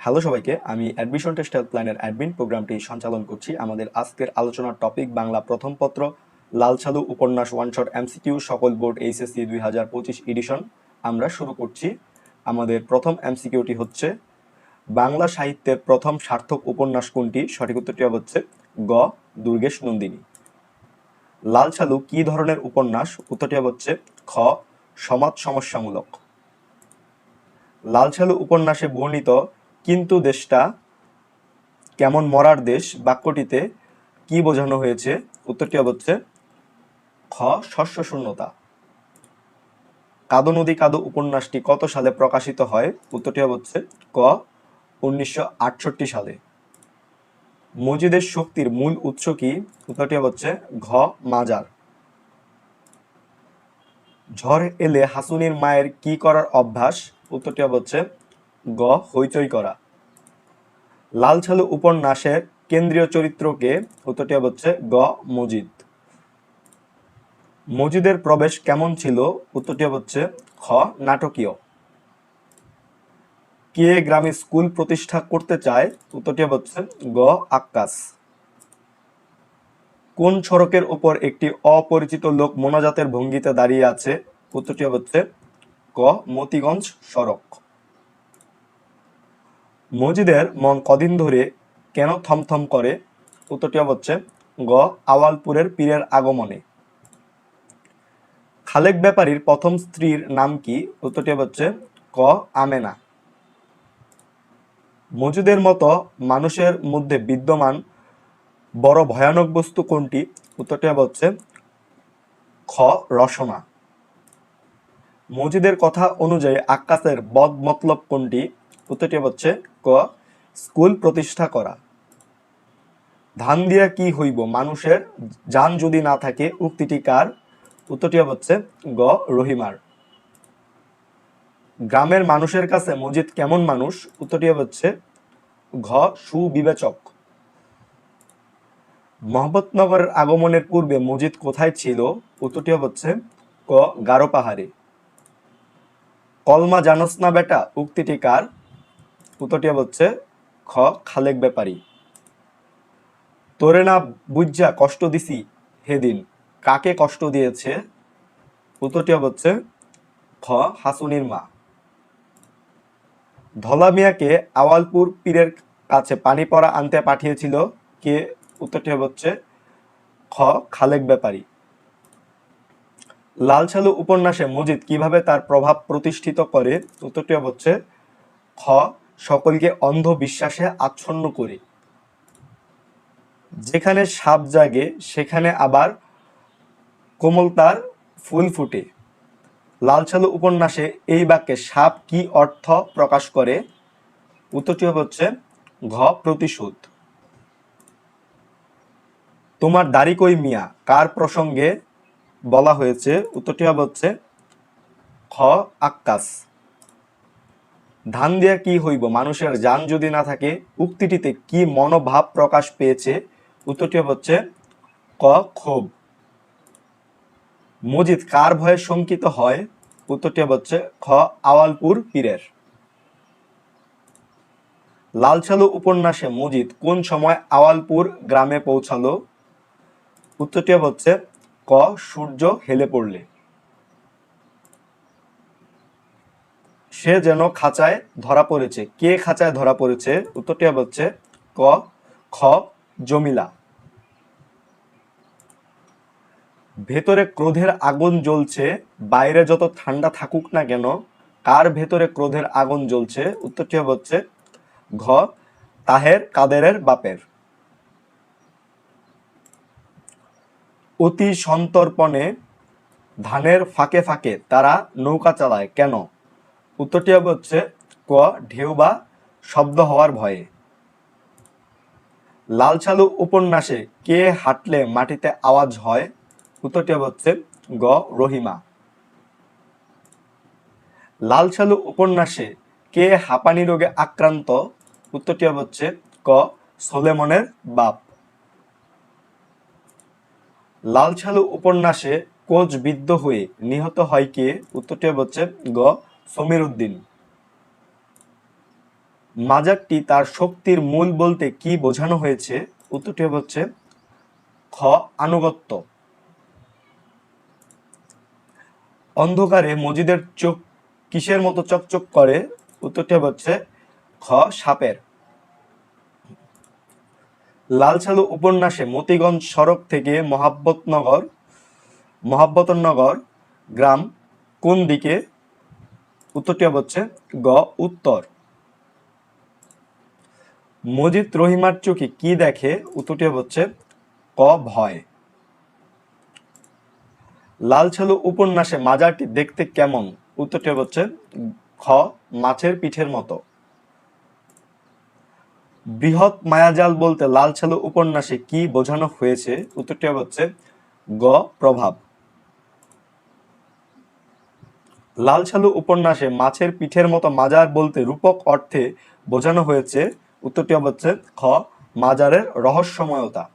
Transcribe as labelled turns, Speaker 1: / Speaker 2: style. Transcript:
Speaker 1: Hello সবাইকে, আমি admission test হেল্পলাইনের admin প্রোগ্রামটি সঞ্চালন করছি। আমাদের আজকের আলোচনার টপিক বাংলা প্রথম পত্র লাল ছালু উপন্যাস ওয়ান শট এমসিকিউ সকল বোর্ড এইচএসসি দুই হাজার পঁচিশ এডিশন আমরা শুরু করছি। আমাদের প্রথম এমসিকিউটি হচ্ছে, বাংলা সাহিত্যের প্রথম সার্থক উপন্যাস কোনটি? সঠিক উত্তরটি হচ্ছে গ, দুর্গেশ নন্দিনী। লাল ছালু কি ধরনের উপন্যাস? উত্তরটি হচ্ছে খ, সমাজ সমস্যামূলক। লাল ছালু উপন্যাসে বর্ণিত, কিন্তু দেশটা কেমন মরার দেশ? বাক্যটিতে কি বোঝানো হয়েছে? উত্তরটি হচ্ছে খ, শস্য শূন্যতা। কাদো নদী কাদো উপন্যাসটি কত সালে প্রকাশিত হয়? উত্তরটি হচ্ছে ক, উনিশশো আটষট্টি সালে। মজিদের শক্তির মূল উৎস কি? উত্তরটি হচ্ছে ঘ, মাজার। ঝড় এলে হাসুনির মায়ের কি করার অভ্যাস? উত্তরটি হচ্ছে গ, হইচই করা। লাল ছালু উপন্যাসের কেন্দ্রীয় চরিত্রকে উত্তরটি হচ্ছে গ, মজিদ। মজিদের প্রবেশ কেমন ছিল? উত্তরটি হচ্ছে খ, নাটকীয়। কে গ্রামে স্কুল প্রতিষ্ঠা করতে চায়? উত্তরটি হচ্ছে গ, আক্কাস। কোন সড়কের উপর একটি অপরিচিত লোক মোনাজাতের ভঙ্গিতে দাঁড়িয়ে আছে? উত্তরটি হচ্ছে ক মতিগঞ্জ সড়ক। মজিদের মন কদিন ধরে কেন থমথম করে? উত্তরটি হচ্ছে গ, আওয়ালপুরের পীরের আগমনে। খালেক ব্যাপারীর প্রথম স্ত্রীর নাম কি? উত্তরটি হচ্ছে ক, আমেনা। মজুদের মতো মানুষের মধ্যে বিদ্যমান বড় ভয়ানক বস্তু কোনটি? উত্তরটি হচ্ছে খ, রসনা। মজিদের কথা অনুযায়ী আকাশের বদ মতলব কোনটি? উত্তরটি হচ্ছে ক, স্কুল প্রতিষ্ঠা করা। ধান দিয়া কি হইব? মানুষের যান যদি না থাকে, উক্তিটি কার? উত্তরটি হচ্ছে গ, রহিমার। গ্রামের মানুষের কাছে মজিদ কেমন মানুষ? উত্তরটি হচ্ছে ঘ, সুবিবেচক। মোহাম্মদনগরের আগমনের পূর্বে মজিদ কোথায় ছিল? উত্তরটি হচ্ছে ক, গারো পাহাড়ে। কলমা জানোস না বেটা? উক্তিটি কার? উত্তরটি হচ্ছে, খ, খালেক ব্যাপারী। তোরে না বুঝা কষ্ট দিছি হেদিন কাকে কষ্ট দিয়েছে? উত্তরটি হচ্ছে, খ, হাসুনির মা। ধলা মিয়াকে আওয়ালপুর পীরের কাছে পানি পড়া আনতে পাঠিয়েছিল কে? উত্তরটি হচ্ছে, খ, খালেক ব্যাপারী। লাল ছালু উপন্যাসে মজিদ কীভাবে তার প্রভাব প্রতিষ্ঠিত করে, উত্তরটি হচ্ছে, খ, সকলকে অন্ধ বিশ্বাসে আচ্ছন্ন করে। যেখানে সাপ জাগে, সেখানে আবার কোমল তার ফুল ফুটে। লাল ছালু উপন্যাসে এই বাক্যে সাপ কি অর্থ প্রকাশ করে, উত্তরটি হচ্ছে, ঘ, প্রতিশোধ। তোমার দাড়ি কই মিয়া? কার প্রসঙ্গে বলা হয়েছে, উত্তরটি হবে হচ্ছে, খ, আক্কাস। ধান দিয়া কি হইব? মানুষের যান যদি না থাকে, উক্তিটিতে কি মনোভাব প্রকাশ পেয়েছে? উত্তরটি হচ্ছে, ক, ক্ষোভ। মজিদ কার ভয়ে শঙ্কিত হয়? উত্তরটি হচ্ছে, খ, আওয়ালপুর পীরের। লালছালু উপন্যাসে মজিদ কোন সময় আওয়ালপুর গ্রামে পৌঁছালো? উত্তরটি হচ্ছে ক, সূর্য হেলে পড়লে। সে যেন খাঁচায় ধরা পড়েছে। কে খাঁচায় ধরা পড়েছে? উত্তরটি হচ্ছে ক, খ, জমিলা। ভেতরে ক্রোধের আগুন জ্বলছে, বাইরে যত ঠান্ডা থাকুক না কেন, কার ভেতরে ক্রোধের আগুন জ্বলছে? উত্তরটি হচ্ছে ঘ, তাহের কাদেরের বাপের। অতি সন্তর্পণে ধানের ফাঁকে ফাঁকে তারা নৌকা চালায়। কেন? উত্তরটি হবে হচ্ছে, ক, ঢেউ বা শব্দ হওয়ার ভয়ে। লাল ছালু উপন্যাসে কে হাঁটলে মাটিতে আওয়াজ হয়? উত্তরটি হবে হচ্ছে, গ, রহিমা। লাল ছালু উপন্যাসে কে হাঁপানি রোগে আক্রান্ত? উত্তরটি হবে হচ্ছে, ক, সোলেমনের বাপ। লাল ছালু উপন্যাসে কোচ বিদ্ধ হয়ে নিহত হয় কে? উত্তরটি হচ্ছে গ. সমীর উদ্দিন মাজারটি তার শক্তির মূল বলতে কি বোঝানো হয়েছে? উত্তরটি হচ্ছে খ. আনুগত্য। অন্ধকারে মজিদের চোখ কিসের মতো চকচক করে? উত্তরটি হচ্ছে খ. সাপের। লালসালু উপন্যাসে মতিগঞ্জ সড়ক থেকে মহাব্বতনগর মহাব্বতনগর গ্রাম কোন দিকে? উত্তরটি হচ্ছে গ, উত্তর। মজিদ রহিমার চোখে কি দেখে? উত্তরটি হচ্ছে ক, ভয়। লালছালু উপন্যাসে মাজারটি দেখতে কেমন? উত্তরটি হচ্ছে খ মাছের পিঠের মতো। বৃহৎ মায়াজাল বলতে লাল ছালু উপন্যাসে কি বোঝানো হয়েছে? উত্তরটি হচ্ছে গ, প্রভাব। লাল ছালু উপন্যাসে মাছের পিঠের মতো মাজার বলতে রূপক অর্থে বোঝানো হয়েছে। উত্তরটি হচ্ছে খ, মাজারের রহস্যময়তা।